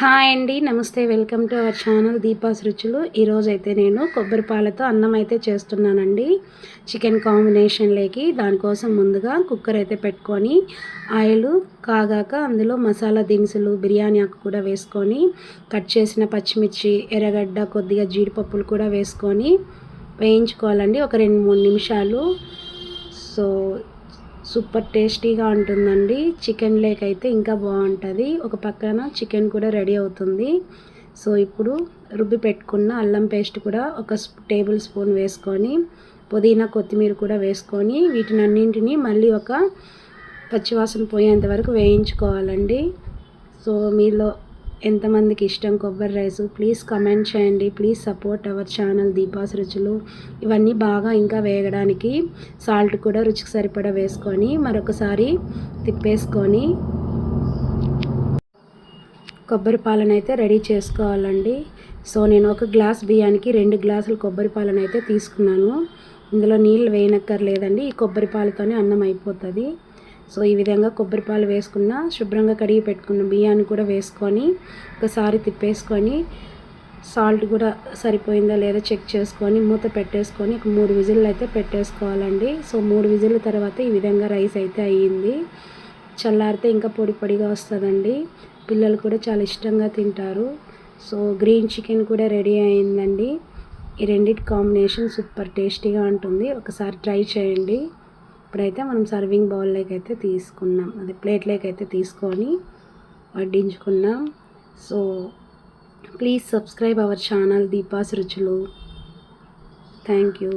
Hi అండి నమస్తే. Welcome to our channel Deepa's రుచులు ఈరోజైతే నేను కొబ్బరి పాలతో అన్నం అయితే చేస్తున్నానండి. చికెన్ కాంబినేషన్లోకి దానికోసం ముందుగా కుక్కర్ అయితే పెట్టుకొని ఆయిల్ కాగాక అందులో మసాలా దినుసులు బిర్యానీ ఆకు కూడా వేసుకొని కట్ చేసిన పచ్చిమిర్చి ఎర్రగడ్డ కొద్దిగా జీడిపప్పులు కూడా వేసుకొని వేయించుకోవాలండి. ఒక రెండు మూడు నిమిషాలు. సో సూపర్ టేస్టీగా ఉంటుందండి. చికెన్ లేక్ అయితే ఇంకా బాగుంటుంది. ఒక పక్కన చికెన్ కూడా రెడీ అవుతుంది. సో ఇప్పుడు రుబ్బి పెట్టుకున్న అల్లం పేస్ట్ కూడా ఒక టేబుల్ స్పూన్ వేసుకొని పుదీనా కొత్తిమీర కూడా వేసుకొని వీటిని అన్నింటినీ మళ్ళీ ఒక పచ్చివాసన పోయేంత వరకు వేయించుకోవాలండి. సో మీలో ఎంతమందికి ఇష్టం కొబ్బరి రైస్ ప్లీజ్ కమెంట్ చేయండి. Please support our channel Deepa's రుచులు ఇవన్నీ బాగా ఇంకా వేగడానికి సాల్ట్ కూడా రుచికి సరిపడా వేసుకొని మరొకసారి తిప్పేసుకొని కొబ్బరి పాలన అయితే రెడీ చేసుకోవాలండి. సో నేను ఒక గ్లాస్ బియ్యానికి రెండు గ్లాసులు కొబ్బరి పాలన అయితే తీసుకున్నాను. ఇందులో నీళ్ళు వేయనక్కర్లేదండి. ఈ కొబ్బరి పాలతోనే అన్నం అయిపోతుంది. సో ఈ విధంగా కొబ్బరి పాలు వేసుకున్న శుభ్రంగా కడిగి పెట్టుకున్న బియ్యాన్ని కూడా వేసుకొని ఒకసారి తిప్పేసుకొని సాల్ట్ కూడా సరిపోయిందా లేదా చెక్ చేసుకొని మూత పెట్టేసుకొని ఒక మూడు విజిల్లు అయితే పెట్టేసుకోవాలండి. సో మూడు విజిల్ తర్వాత ఈ విధంగా రైస్ అయితే అయ్యింది. చల్లారితే ఇంకా పొడి పొడిగా వస్తుందండి. పిల్లలు కూడా చాలా ఇష్టంగా తింటారు. సో గ్రీన్ చికెన్ కూడా రెడీ అయిందండి ఈ రెండింటి కాంబినేషన్ సూపర్ టేస్టీగా ఉంటుంది. ఒకసారి ట్రై చేయండి. ఇప్పుడైతే మనం సర్వింగ్ బౌల్లోకి అయితే తీసుకున్నాం. అది ప్లేట్లోకి అయితే తీసుకొని వడ్డించుకున్నాం. So please subscribe our channel Deepa's రుచులు థ్యాంక్ యూ.